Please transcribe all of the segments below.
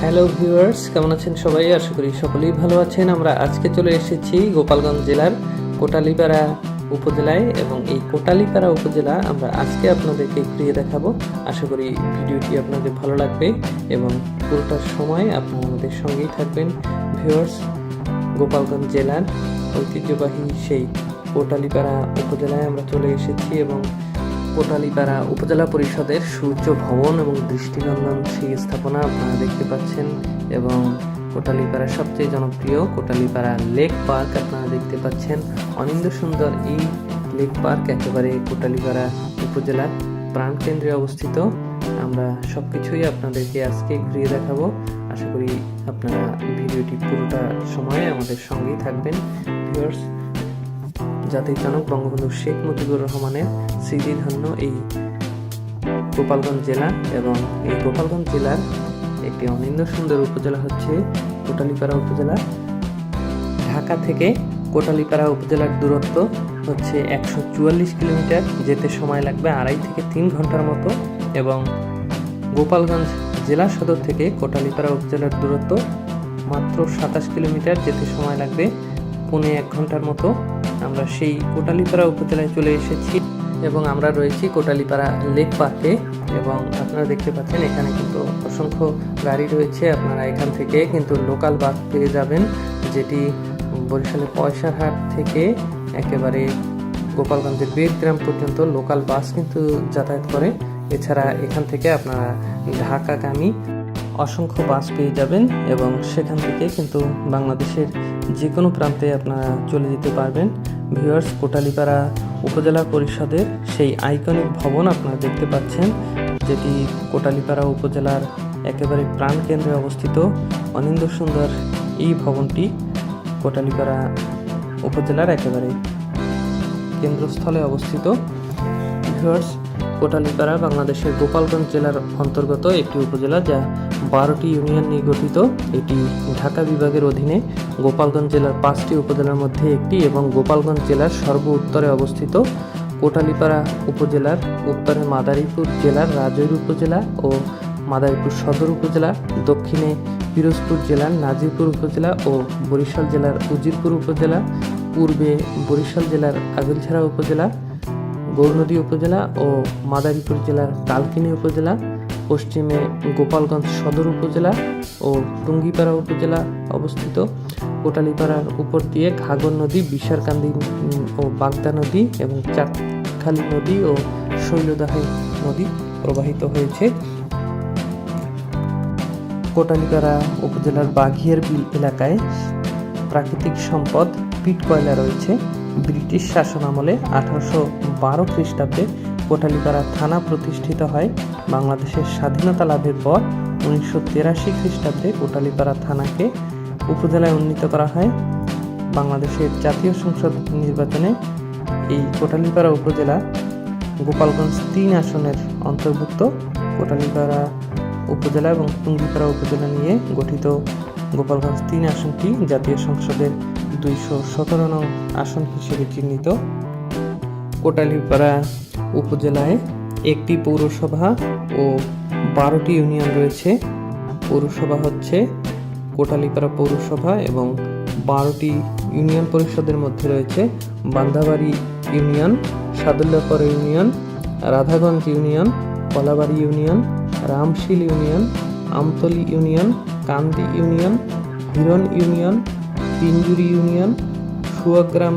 Hello viewers কেমন আছেন সবাই? আশা করি সকলেই ভালো আছেন। আমরা আজকে চলে এসেছি গোপালগঞ্জ জেলার কোটালীপাড়া উপজেলায় এবং এই কোটালীপাড়া উপজেলা আমরা আজকে আপনাদেরকে ঘুরিয়ে দেখাবো। আশা করি ভিডিওটি আপনাদের ভালো লাগবে এবং পুরোটার সময় আপনারা আমাদের সঙ্গেই থাকবেন। ভিউয়ার্স গোপালগঞ্জ জেলার ঐতিহ্যবাহী সেই কোটালীপাড়া উপজেলায় আমরা চলে এসেছি এবং কোটালীপাড়া উপজেলা পরিষদের সূর্য ভবন এবং দৃষ্টিনন্দন সেই স্থাপনা আপনারা দেখতে পাচ্ছেন এবং কোটালীপাড়ার সবচেয়ে জনপ্রিয় কোটালীপাড়া লেক পার্ক আপনারা দেখতে পাচ্ছেন। অনিন্দ সুন্দর এই লেক পার্ক একেবারে কোটালীপাড়া উপজেলার প্রাণকেন্দ্রে অবস্থিত। আমরা সব কিছুই আপনাদেরকে আজকে ঘুরিয়ে দেখাবো। আশা করি আপনারা ভিডিওটি পুরোটা সময় আমাদের সঙ্গেই থাকবেন। ভিউয়ার্স জাতির জনক বঙ্গবন্ধু শেখ মুজিবুর রহমানের স্মৃতিধন্য এই গোপালগঞ্জ জেলা এবং এই গোপালগঞ্জ জেলার একটি অনিন্দ সুন্দর উপজেলা হচ্ছে কোটালীপাড়া উপজেলা। ঢাকা থেকে কোটালীপাড়া উপজেলার দূরত্ব হচ্ছে একশো চুয়াল্লিশ কিলোমিটার। যেতে সময় লাগবে আড়াই থেকে তিন ঘণ্টার মতো এবং গোপালগঞ্জ জেলা সদর থেকে কোটালীপাড়া উপজেলার দূরত্ব মাত্র সাতাশ কিলোমিটার। যেতে সময় লাগবে পৌনে এক ঘণ্টার মতো। আমরা সেই কোটালিপাড়া উপজেলায় চলে এসেছি এবং আমরা রয়েছি কোটালিপাড়া লেক পার্কে এবং আপনারা দেখতে পাচ্ছেন এখানে কিন্তু অসংখ্য গাড়ি রয়েছে। আপনারা এখান থেকে কিন্তু লোকাল বাস পেয়ে যাবেন, যেটি বরিশালের পয়সারহাট থেকে একেবারে গোপালগঞ্জের বেদগ্রাম পর্যন্ত লোকাল বাস কিন্তু যাতায়াত করে। এছাড়া এখান থেকে আপনারা ঢাকাগামী অসংখ্য বাস পেয়ে যাবেন এবং সেখান থেকে কিন্তু বাংলাদেশের যে কোনো প্রান্তে আপনারা চলে যেতে পারবেন। ভিউয়ার্স, কোটালীপাড়া উপজেলা পরিষদের সেই আইকনিক ভবন আপনারা দেখতে পাচ্ছেন, যেটি কোটালীপাড়া উপজেলার একেবারে প্রাণকেন্দ্রে অবস্থিত। অনিন্দ সুন্দর এই ভবনটি কোটালীপাড়া উপজেলার একেবারে কেন্দ্রস্থলে অবস্থিত। ভিউয়ার্স, কোটালীপাড়া বাংলাদেশের গোপালগঞ্জ জেলার অন্তর্গত একটি উপজেলা, যা বারোটি ইউনিয়ন নিয়ে গঠিত, এটি ঢাকা বিভাগের অধীনে গোপালগঞ্জ জেলার পাঁচটি উপজেলার মধ্যে একটি এবং গোপালগঞ্জ জেলার সর্ব উত্তরে অবস্থিত। কোটালীপাড়া উপজেলার উত্তরে মাদারীপুর জেলার রাজৈর উপজেলা ও মাদারীপুর সদর উপজেলা, দক্ষিণে পিরোজপুর জেলার নাজিরপুর উপজেলা ও বরিশাল জেলার উজিরপুর উপজেলা, পূর্বে বরিশাল জেলার আগলছাড়া উপজেলা, গৌরনদী উপজেলা ও মাদারীপুর জেলার কালকিনি উপজেলা। পশ্চিমে গোপালগঞ্জ সদর উপজেলা ও টুঙ্গিপাড়া উপজেলা অবস্থিত। কোটালীপাড়ার উপর দিয়ে ঘাগর নদী, বিশারকান্দি ও বাগদা নদী এবং চাঁদখালি নদী ও শৈলদাহী নদী প্রবাহিত হয়েছে। কোটালীপাড়া উপজেলার বাঘিয়ার বিল এলাকায় প্রাকৃতিক সম্পদ, পিট কয়লা রয়েছে। ব্রিটিশ শাসন আমলে আঠারোশো বারো খ্রিস্টাব্দে কোটালীপাড়া থানা প্রতিষ্ঠিত হয়। বাংলাদেশের স্বাধীনতা লাভের পর উনিশশো তেরাশি খ্রিস্টাব্দে কোটালীপাড়া থানাকে উপজেলায় উন্নীত করা হয়। বাংলাদেশের জাতীয় সংসদ নির্বাচনে এই কোটালীপাড়া উপজেলা গোপালগঞ্জ তিন আসনের অন্তর্ভুক্ত। কোটালীপাড়া উপজেলা এবং টুঙ্গিপাড়া উপজেলা নিয়ে গঠিত গোপালগঞ্জ তিন আসনটি জাতীয় সংসদের দুইশো সতেরো নং আসন হিসেবে চিহ্নিত। কোটালীপাড়া উপজেলায় একটি পৌরসভা ও বারোটি ইউনিয়ন রয়েছে। পৌরসভা হচ্ছে কোটালীপাড়া পৌরসভা এবং বারোটি ইউনিয়ন পরিষদের মধ্যে রয়েছে Bandhabari union, Sadullapara union, Radhaganj union, Kalabari union, Ramshil union, Amtali union, Kandi union, Hiran union, Pinjuri union, Suagram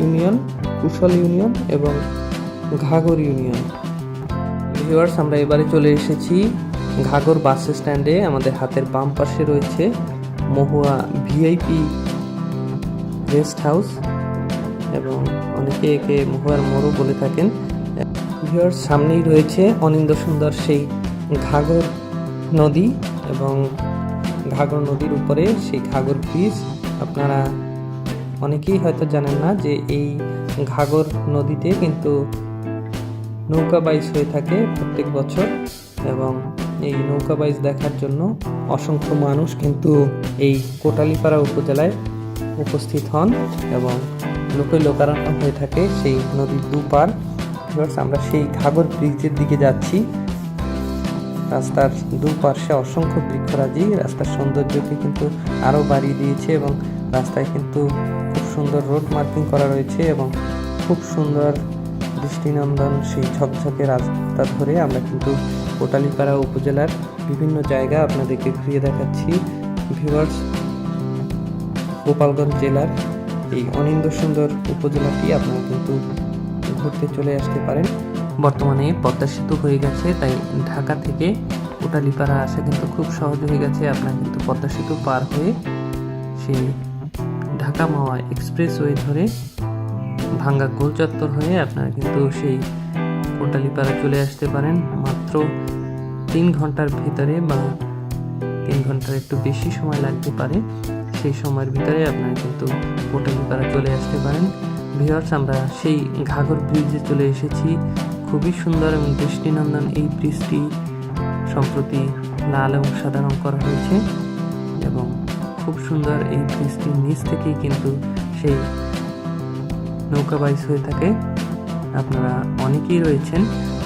union, Kushal union এবং ঘাগর ইউনিয়ন। ভিউয়ার্স আমরা এবারে চলে এসেছি ঘাগর বাস স্ট্যান্ডে। আমাদের হাতের বাম পাশে রয়েছে মহুয়া ভিআইপি গেস্ট হাউস এবং অনেকে একে মহুয়ার মোড়ও বলে থাকেন। ভিউয়ার্স সামনেই রয়েছে অনিন্দ সুন্দর সেই ঘাগর নদী এবং ঘাগর নদীর উপরে সেই ঘাগর ব্রিজ আপনারা অনেকেই হয়তো জানেন না যে এই ঘাগর নদীতে কিন্তু নৌকা বাইচ হয়ে থাকে প্রত্যেক বছর এবং এই নৌকা বাইচ দেখার জন্য অসংখ্য মানুষ কিন্তু এই কোটালীপাড়া উপজেলায় উপস্থিত হন এবং লোকে লোকারণ্য হয়ে থাকে সেই নদীর দুপার আমরা সেই ঘাগর ব্রিজের দিকে যাচ্ছি। রাস্তার দুপার্শ্বে অসংখ্য বৃক্ষরাজি, রাস্তার সৌন্দর্যকে কিন্তু আরও বাড়িয়ে দিয়েছে এবং রাস্তায় কিন্তু খুব সুন্দর রোড মার্কিং করা রয়েছে এবং খুব সুন্দর দৃষ্টিনন্দন সেই ঝকঝকে রাস্তা ধরে আমরা কিন্তু কোটালীপাড়া উপজেলার বিভিন্ন জায়গা আপনাদেরকে ঘুরিয়ে দেখাচ্ছি। ভিউয়ার্স, গোপালগঞ্জ জেলার এই অনিন্দ সুন্দর উপজেলাটি আপনারা কিন্তু ঘুরতে চলে আসতে পারেন। বর্তমানে পদ্মা সেতু হয়ে গেছে, তাই ঢাকা থেকে কোটালীপাড়া আসা কিন্তু খুব সহজ হয়ে গেছে। আপনারা কিন্তু পদ্মা সেতু পার হয়ে সেই ঢাকা মাওয়া এক্সপ্রেসওয়ে ধরে ভাঙ্গা গোল চত্বর হয়ে আপনারা কিন্তু সেই কোটালীপাড়া চলে আসতে পারেন। মাত্র তিন ঘণ্টার ভিতরে বা তিন ঘণ্টার একটু বেশি সময় লাগতে পারে, সেই সময়ের ভিতরে আপনারা কিন্তু কোটালীপাড়া চলে আসতে পারেন। ভিউয়ার্স আমরা সেই ঘাগর ব্রিজে চলে এসেছি। খুবই সুন্দর এবং দৃষ্টিনন্দন এই ব্রিজটি সম্প্রতি লাল এবং সাদা করা হয়েছে এবং খুব সুন্দর এই ব্রিজটির নিচ থেকেই কিন্তু সেই নৌকা বাইস হয়ে থাকে। আপনারা অনেকেই রয়েছেন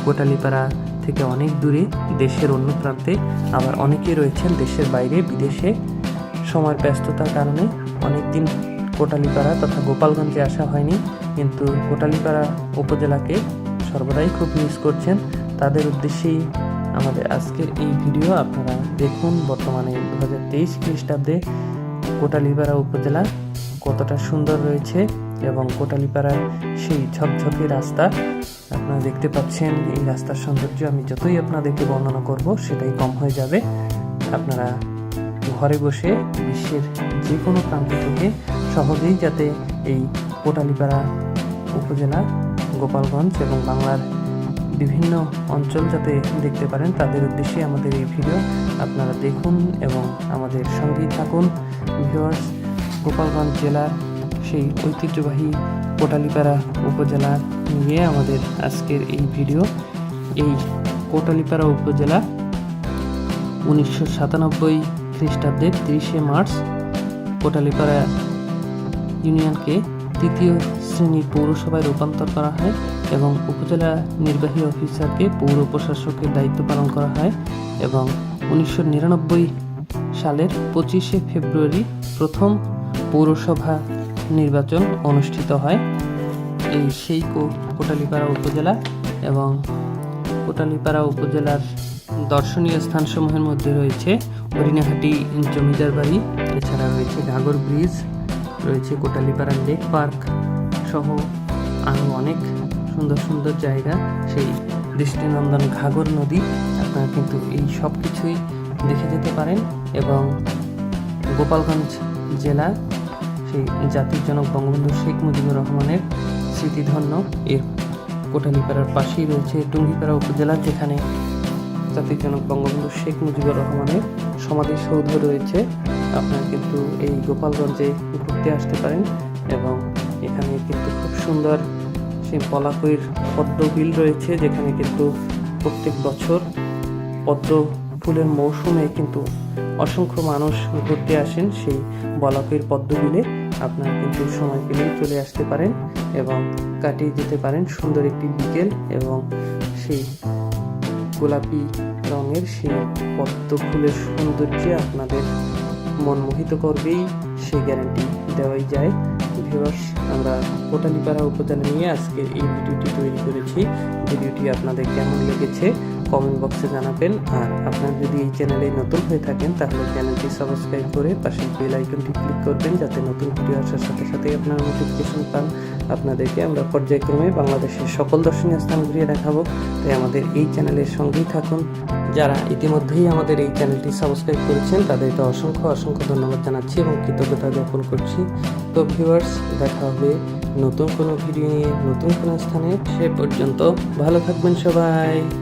কোটালিপাড়া থেকে অনেক দূরে দেশের অন্য প্রান্তে। আবার অনেকেই রয়েছেন দেশের বাইরে, বিদেশে। সময়ের ব্যস্ততার কারণে অনেক দিন কোটালিপাড়া তথা গোপালগঞ্জে আসা হয়নি। কিন্তু কোটালিপাড়া উপজেলাকে সর্বদাই খুব মিস করছেন। তাদের উদ্দেশ্যেই আমাদের আজকের এই ভিডিও আপনারা দেখুন বর্তমানে দু হাজার তেইশ খ্রিস্টাব্দে কোটালিপাড়া উপজেলা কতটা সুন্দর রয়েছে। এবং কোটালীপাড়ার সেই ঝকঝকে রাস্তা আপনারা দেখতে পাচ্ছেন। এই রাস্তার সৌন্দর্য আমি যতই আপনাদেরকে বর্ণনা করব, সেটাই কম হয়ে যাবে। আপনারা ঘরে বসে বিশ্বের যে কোনো প্রান্ত থেকে সহজেই যাতে এই কোটালিপাড়া উপজেলা, গোপালগঞ্জ এবং বাংলার বিভিন্ন অঞ্চল যাতে দেখতে পারেন, তাদের উদ্দেশ্যে আমাদের এই ভিডিও আপনারা দেখুন এবং আমাদের সঙ্গেই থাকুন। ভিউয়ার্স, গোপালগঞ্জ জেলার সেই ঐতিহ্যবাহী কোটালীপাড়া উপজেলা নিয়ে আমাদের আজকের এই ভিডিও। এই কোটালীপাড়া উপজেলা উনিশশো সাতানব্বই খ্রিস্টাব্দের তিরিশে মার্চ কোটালীপাড়া ইউনিয়নকে তৃতীয় শ্রেণির পৌরসভায় রূপান্তর করা হয় এবং উপজেলা নির্বাহী অফিসারকে পৌর প্রশাসকের দায়িত্ব পালন করা হয় এবং উনিশশো নিরানব্বই সালের পঁচিশে ফেব্রুয়ারি প্রথম পৌরসভা নির্বাচন অনুষ্ঠিত হয়। এই সেই কোটালীপাড়া উপজেলা এবং কোটালীপাড়া উপজেলার দর্শনীয় স্থানসমূহের মধ্যে রয়েছে হরিণাহাটি জমিদার বাড়ি এছাড়া রয়েছে ঘাগর ব্রিজ, রয়েছে কোটালীপাড়া লেক পার্ক সহ আরও অনেক সুন্দর সুন্দর জায়গা। সেই দৃষ্টিনন্দন ঘাগর নদী আপনারা কিন্তু এই সব কিছুই দেখে যেতে পারেন এবং গোপালগঞ্জ জেলা সেই জাতির জনক বঙ্গবন্ধু শেখ মুজিবুর রহমানের স্মৃতিধন্য। এর কোটালীপাড়ার পাশেই রয়েছে টুঙ্গিপাড়া উপজেলা, যেখানে জাতির জনক বঙ্গবন্ধু শেখ মুজিবুর রহমানের সমাধিসৌধ রয়েছে। আপনারা কিন্তু এই গোপালগঞ্জে ঘুরতে আসতে পারেন এবং এখানে কিন্তু খুব সুন্দর সেই পলাকইর পদ্ম বিল রয়েছে, যেখানে কিন্তু প্রত্যেক বছর পদ্ম ফুলের মৌসুমে কিন্তু অসংখ্য মানুষ ঘুরতে আসেন সেই বলাকইর পদ্ম বিলে। আপনারা কিন্তু সময় পেলেই চলে আসতে পারেন এবং কাটিয়ে যেতে পারেন সুন্দর একটি বিকেল এবং সেই গোলাপি রঙের সেই পদ্ম ফুলের সৌন্দর্যে আপনাদের মনমোহিত করবেই, সেই গ্যারান্টি দেওয়াই যায়। ভিউয়ার্স আমরা কোটালীপাড়া উপজেলা নিয়ে আজকের এই ভিডিওটি তৈরি করেছি। ভিডিওটি আপনাদের কেমন লেগেছে কমেন্ট বক্সে জানাবেন। আর আপনারা যদি এই চ্যানেলে নতুন হয়ে থাকেন, তাহলে চ্যানেলটি সাবস্ক্রাইব করে পাশের বেল আইকনটি ক্লিক করবেন, যাতে নতুন ভিডিও আসার সাথে সাথে আপনারা নোটিফিকেশন পান। আপনাদেরকে আমরা পর্যায়ক্রমে বাংলাদেশের সকল দর্শনীয় স্থান ঘুরিয়ে দেখাবো। তাই আমাদের এই চ্যানেলের সঙ্গেই থাকুন। যারা ইতিমধ্যেই আমাদের এই চ্যানেলটি সাবস্ক্রাইব করেছেন, তাদেরকে অসংখ্য অসংখ্য ধন্যবাদ জানাচ্ছি এবং কৃতজ্ঞতা জ্ঞাপন করছি। তো ভিউয়ার্স দেখা হবে নতুন কোনো ভিডিও নিয়ে, নতুন কোনো স্থানে। সে পর্যন্ত ভালো থাকবেন সবাই।